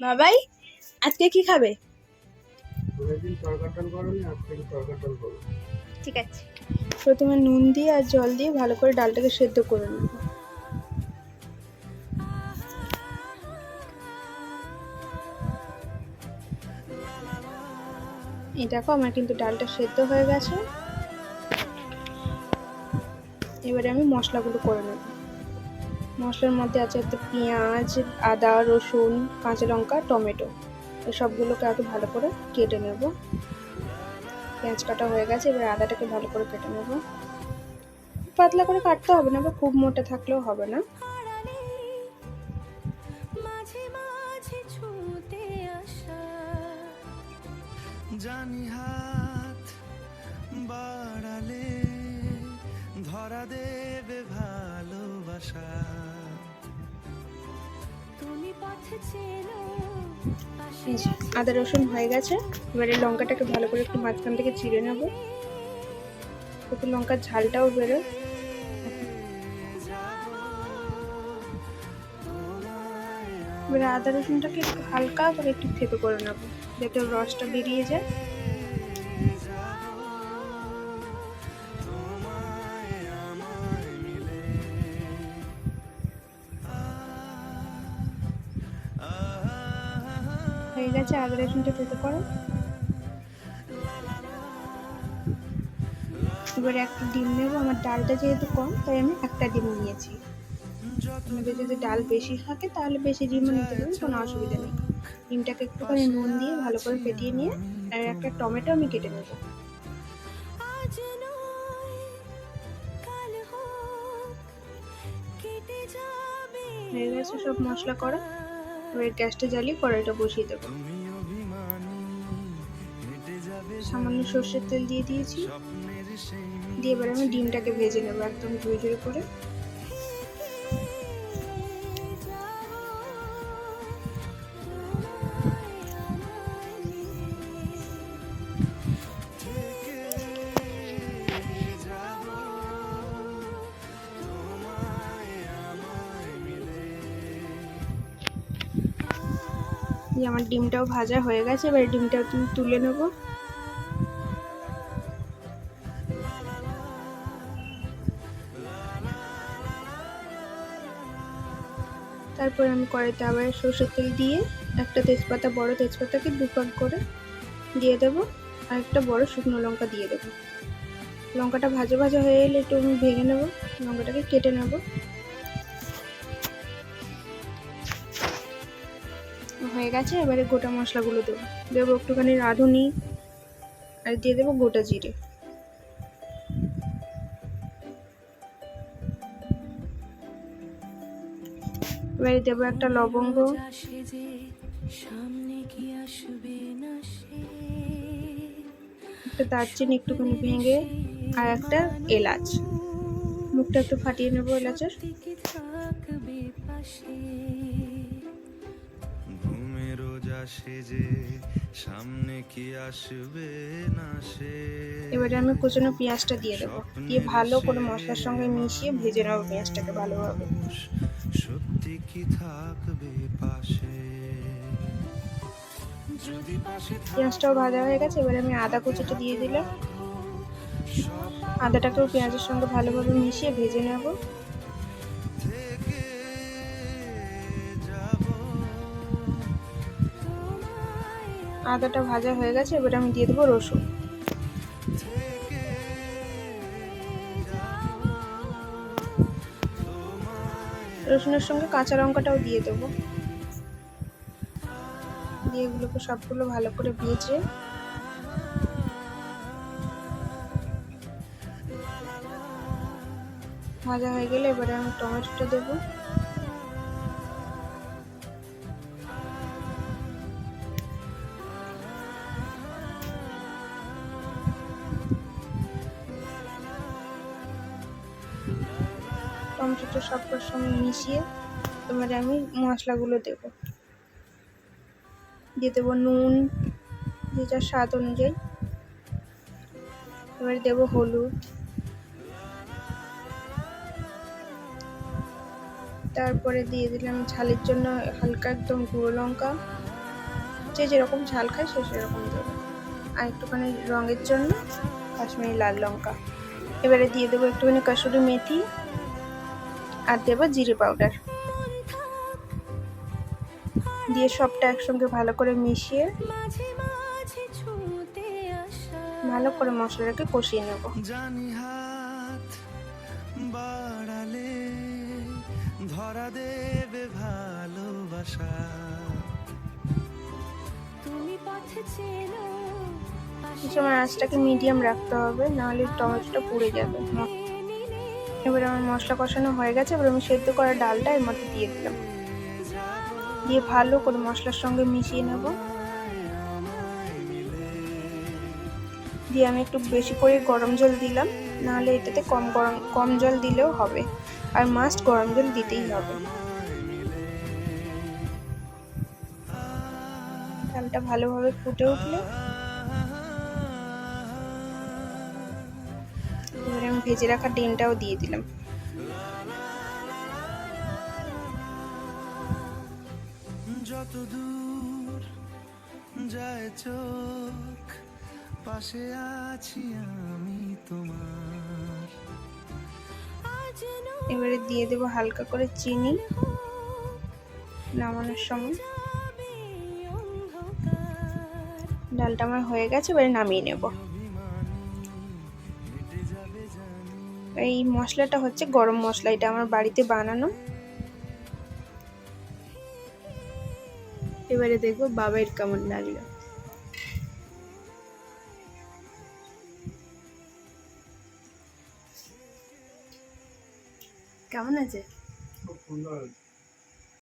বাবাই আজকে কি খাবে? ঠিক আছে। প্রথমে নুন দিয়ে আর জল দিয়ে ভালো করে ডালটাকে সেদ্ধ করে নেব। এই দেখো আমার কিন্তু ডালটা সেদ্ধ হয়ে গেছে। এবারে আমি মশলাগুলো করে নেব। মশলার মধ্যে আছে হচ্ছে পেঁয়াজ আদা রসুন কাঁচা লঙ্কা টমেটো। এই সবগুলোকে আগে ভালো করে কেটে নেব। পেঁয়াজ কাটা হয়ে গেছে এবার আদাটাকে ভালো করে কেটে নেব। পাতলা করে কাটতে হবে না বা খুব মোটা থাকলেও হবে না। মাঝে মাঝে ছুটে আসা। জানি হাত আদা রসুন হয়ে গেছে। এবারে লঙ্কাটাকে ভালো করে একটু মাঝখান থেকে চিড়ে নেব। একটু লঙ্কার ঝালটাও বেরোয় এবারে আদা রসুনটাকে একটু হালকা করে একটু থেতো করে নেব, যাতে রসটা বেরিয়ে যায়। গেছে আদা রসুনটা থেতো করো। এবারে একটা ডিম নেব আমার ডালটা যেহেতু কম তাই আমি একটা ডিম নিয়েছি। আমাদের যদি ডাল বেশি থাকে তাহলে বেশি ডিমও নিতে পারেন কোনো অসুবিধা নেই। ডিমটাকে একটুখানি নুন দিয়ে ভালো করে ফেটিয়ে নিয়ে আর একটা টমেটো আমি কেটে নেব। হয়ে গেছে সব মশলা করা। এবার গ্যাসটা জ্বালিয়ে কড়াইটা বসিয়ে দেবো। সামান্য সর্ষের তেল দিয়ে দিয়েছি। দিয়ে এবার আমি ডিমটাকে ভেজে নেব একদম জুড়ে জুড়ে করে। দিয়ে আমার ডিমটাও ভাজা হয়ে গেছে, এবার ডিমটাও তুলে নেব। তারপর আমি কড়াইতে আবার সর্ষের তেল দিয়ে একটা তেজপাতা, বড় তেজপাতাকে দুপাক করে দিয়ে দেবো, আর একটা বড় শুকনো লঙ্কা দিয়ে দেবো। লঙ্কাটা ভাজা ভাজা হয়ে এলে একটু আমি ভেঙে নেব, লঙ্কাটাকে কেটে নেব। হয়ে গেছে, এবারে গোটা মশলাগুলো দেবো। দেবো একটুখানি রাঁধুনি আর দিয়ে দেবো গোটা জিরে। এবারে দেবো একটা লবঙ্গ। একটা দারচিনি একটুখানি ভেঙে আর একটা এলাচ। মুখটা একটু ফাটিয়ে নেব এলাচের। রোজা সেজে সামনে কি আসবে না সে? এবারে আমি কুচনো পেঁয়াজটা দিয়ে দেবো। দিয়ে ভালো করে মশলার সঙ্গে মিশিয়ে ভেজে নেব পেঁয়াজটাকে ভালোভাবে। সত্যি কি থাকবে পাশে? পেঁয়াজটাও ভাজা হয়ে গেছে এবারে আমি আদা কুচিটা দিয়ে দিলাম। আদাটাকেও পেঁয়াজের সঙ্গে ভালোভাবে মিশিয়ে ভেজে নেব। আদাটা ভাজা হয়ে গেছে, এবারে আমি দিয়ে দেবো রসুন। রসুনের সঙ্গে কাঁচা লঙ্কাটাও দিয়ে দেবো। দিয়ে এগুলোকে সবগুলো ভালো করে ভেজে ভাজা হয়ে গেলে এবারে আমি টমেটোটা দেবো। টমেটোটা সবটার সঙ্গে মিশিয়ে এবারে আমি মশলাগুলো দেবো। দিয়ে দেবো নুন যে যার স্বাদ অনুযায়ী। এবারে দেবো হলুদ। তারপরে দিয়ে দিলাম ঝালের জন্য হালকা একদম গুঁড়ো লঙ্কা। যে যেরকম ঝাল খায় সে সেরকম দেবে। আর একটুখানি রঙের জন্য কাশ্মীরি লাল লঙ্কা। এবারে দিয়ে দেবো একটুখানি কাসুরি মেথি। আর দেবো জিরে পাউডার। দিয়ে সবটা একসঙ্গে ভালো করে মিশিয়ে মাঝে মাঝে ছুঁতে ভালো করে মশলাটাকে কষিয়ে নেব। জানি হাত বাড়ালে ধরা দেবে ভালোবাসা। তুমি পথ চেনো এই সময় আঁচটাকে মিডিয়াম রাখতে হবে নাহলে টমেটোটা পুড়ে যাবে। এবার আমার মশলা কষানো হয়ে গেছে, এবার আমি সেদ্ধ করা ডালটা এর মধ্যে দিয়ে দিলাম। দিয়ে ভালো করে মশলার সঙ্গে মিশিয়ে নেব। দিয়ে আমি একটু বেশি করে গরম জল দিলাম, নাহলে এটাতে কম গরম, কম জল দিলেও হবে, আর মাস্ট গরম জল দিতেই হবে। ডালটা ভালোভাবে ফুটে উঠলে ভেজে রাখা ডিমটাও দিয়ে দিলাম। যত দূর যায় চোখ পাশে আছি আমি তোমার। এবারে দিয়ে দেবো হালকা করে চিনি। নামানোর সময়। ডালটা আমার হয়ে গেছে এবারে নামিয়ে নেব। এই মশলাটা হচ্ছে গরম মশলা, এটা আমার বাড়িতে বানানো। এবারে দেখব বাবাইয়ের কেমন লাগল। কেমন আছে? খুব সুন্দর